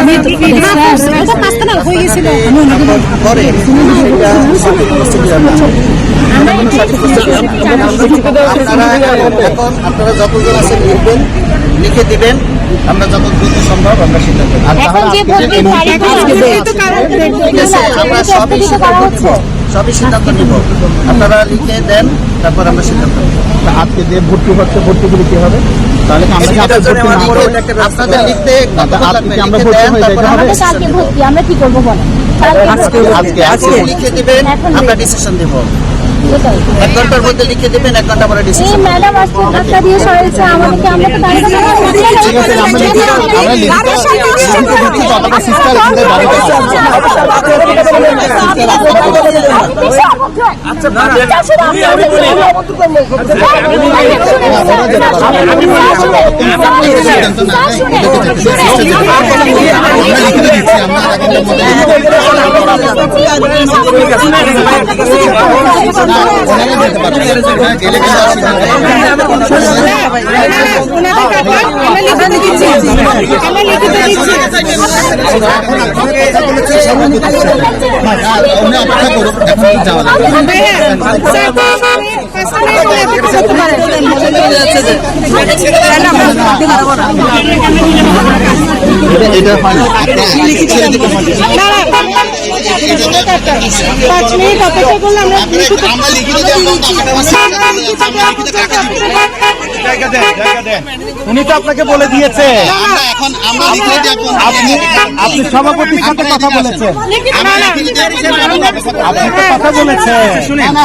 আমি আপনারা যতজন আছেন লিখবেন লিখে দিবেন। আমরা যত দ্রুত সম্ভব আমরা সিদ্ধান্ত আমরা সবই সিদ্ধান্ত নিব। সবই সিদ্ধান্ত নিব। আপনারা লিখে দেন তারপর আমরা সিদ্ধান্ত নেব। আজকে যে ভর্তি হচ্ছে ভর্তিগুলি কি হবে? তাহলে কি আমরা কি আজকে না করে আপনাদের লিখতে কতক্ষণ লাগবে আজকে আমরা ভর্তি হয়ে যাই, আমরা আমাদের ভর্তি আমরা কি করব বলেন? আজকে আজকে আজকে আজকে লিখে দিবেন আমরা ডিসিশন দেব। এক ঘণ্টার মধ্যে লিখে দিবেন এক ঘণ্টা পরে ডিসিশন ম্যাডাম আজকে দিয়ে সরেছে আমাদেরকে আমরা তো দাঁড়িয়ে ঠিক আছে আমরা লিখিত আমরা যেতে পারবে হ্যাঁ, এটা- হয় হয় পাঁচ মিনিট অপেক্ষা করলে আমরা আমরা লিখিত দিয়ে উনি তো আপনাকে বলে দিয়েছে। আপনি আপনি সভাপতির সাথে কথা বলেছেন। আপনি তো কথা বলেছেন। না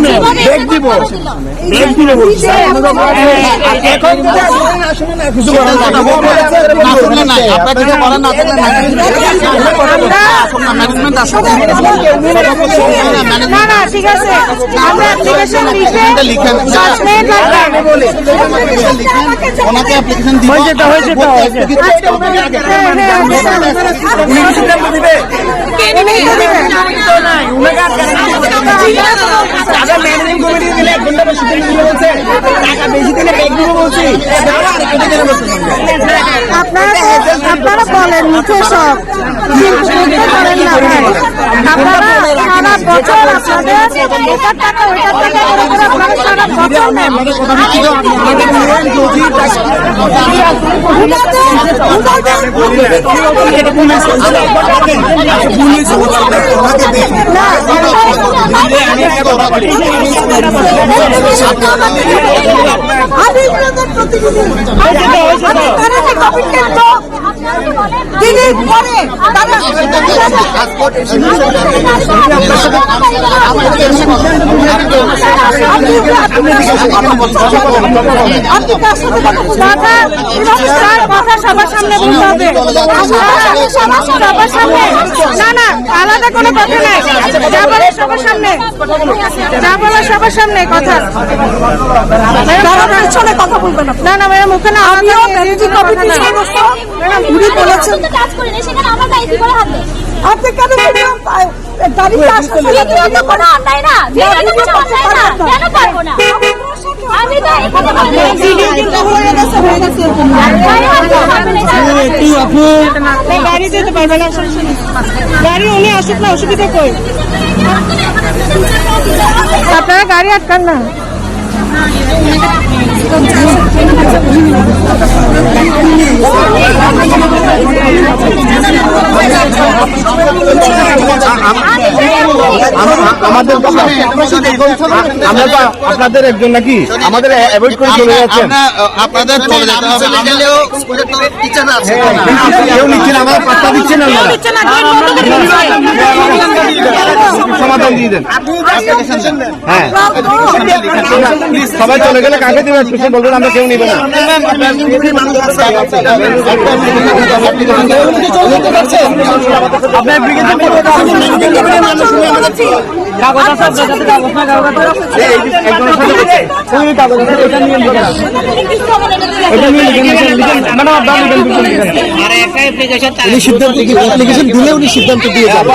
নেন দিব ব্রেক দিব বলছি এখন যদি আসলে না শুনে না কিছু করার কথা না না আপনার কিছু করার না না না না ঠিক আছে আমরা অ্যাপ্লিকেশন লিখে লিখেন পাঁচ মিনিট লাগবে ওনাকে অ্যাপ্লিকেশন দিব হয়েছে হয়েছে হয়েছে। উনি কি সিদ্ধান্ত দিবে টাকা ম্যানেজিং কমিটি দিলে এক ঘণ্টা বেশি দিন দিলে বলছে টাকা বেশি দিলে ব্রেক দিব বলছি আপনারা আপনারা বলেন মুখে সব আপনারা সারা করে পরে কথা সবার সামনে বলতে হবে সবার সামনে না না আলাদা কোনো কথা নাই যা বলে সবার সামনে যা বলে সবার সামনে কথা পেছনে কথা বলবে না না না ম্যাডাম ওখানে আমিও উনি বলেছেন। কাজ সেখানে আমার দায়িত্ব করে আপনি কেন গাড়িটা ভিডিও তো কোনো অন্যায় না কোনো অন্যায় না কেন পারব না আমি তো এখানে হয়ে হয়ে গাড়ি যেতে পারবে না গাড়ি উনি আসুক না অসুবিধা কই আপনারা গাড়ি আটকান না আমাদের আমরা তো আপনাদের একজন নাকি আমাদের অ্যাভয়েড করে চলে আমরা আপনাদের চলে যেতে হবে স্কুলের টিচার আছে কেউ নিচ্ছেন আমার পাত্তা দিচ্ছেন না সমাধান দিয়ে দেন। হ্যাঁ। সবাই চলে গেলে কাকে আপনি বলবেন আমরা কেউ নিবে না। মানে উনি সিদ্ধান্ত অ্যাপ্লিকেশন দিলে উনি সিদ্ধান্ত দিয়ে যাবে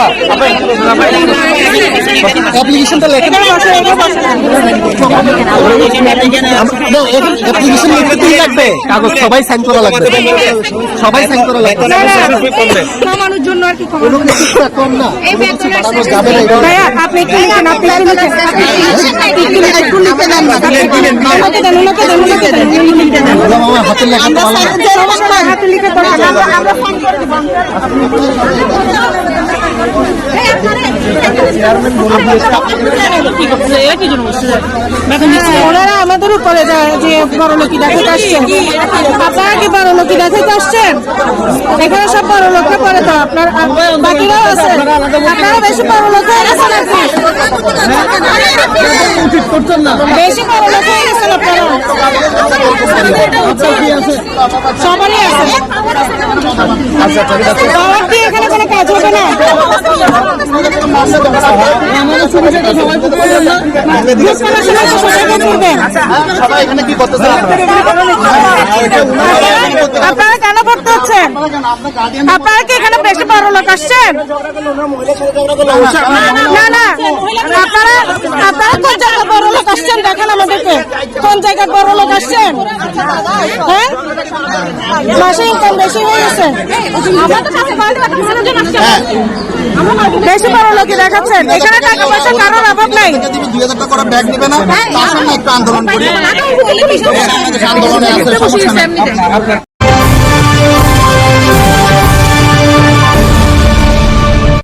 অ্যাপ্লিকেশনটা লেখেন অ্যাপ্লিকেশন লিখতেই লাগবে কাগজ সবাই সাইন করা লাগবে সবাই সাইন করা লাগবে কমানোর জন্য আর কি কোনো কম না কোনো কিছু বাড়ানো যাবে না এটা ভাইয়া আপনি একটু লিখেন আপনি একটু লিখেন একটু লিখে দেন না ওনাকে দেন ওনাকে দেন ওনাকে দেন লিখে দেন ম্যাডাম, আমার লেখা তো ভালো না। সমস্যা নাই, হাতে লিখে দেন আমরা আমরা ফোন করে দিব ওনারা আমাদের উপরে যে বড় লোকি দেখাতে আসছেন আপনারা কি বড় লোকি দেখাতে আসছেন এখানে সব বড় লোকে পরে তো আপনার বাকিরাও আছে আপনারা বেশি বড় হয়ে গেছেন আপনি বেশি বড় হয়ে গেছেন আপনারা সবারই আছে বাবার এখানে কোনো কাজ হবে না? আপনারা কেন করতে হচ্ছেন? আপনারা কি এখানে বেশি বড় লোক আসছেন? না না আপনারা আপনারা কোন জায়গায় বড় লোক আসছেন? দেখেন আমাদেরকে। কোন জায়গায় বড় লোক আসছেন? হ্যাঁ? মাসে ইনকাম বেশি হয়ে গেছে। বেশি বড় লোকই দেখাচ্ছেন। এখানে টাকা পয়সা কারোর অভাব নাই। দুই হাজার টাকা ব্যাগ দিবে না? তার সামনে একটু আন্দোলন করি। আন্দোলনে আছে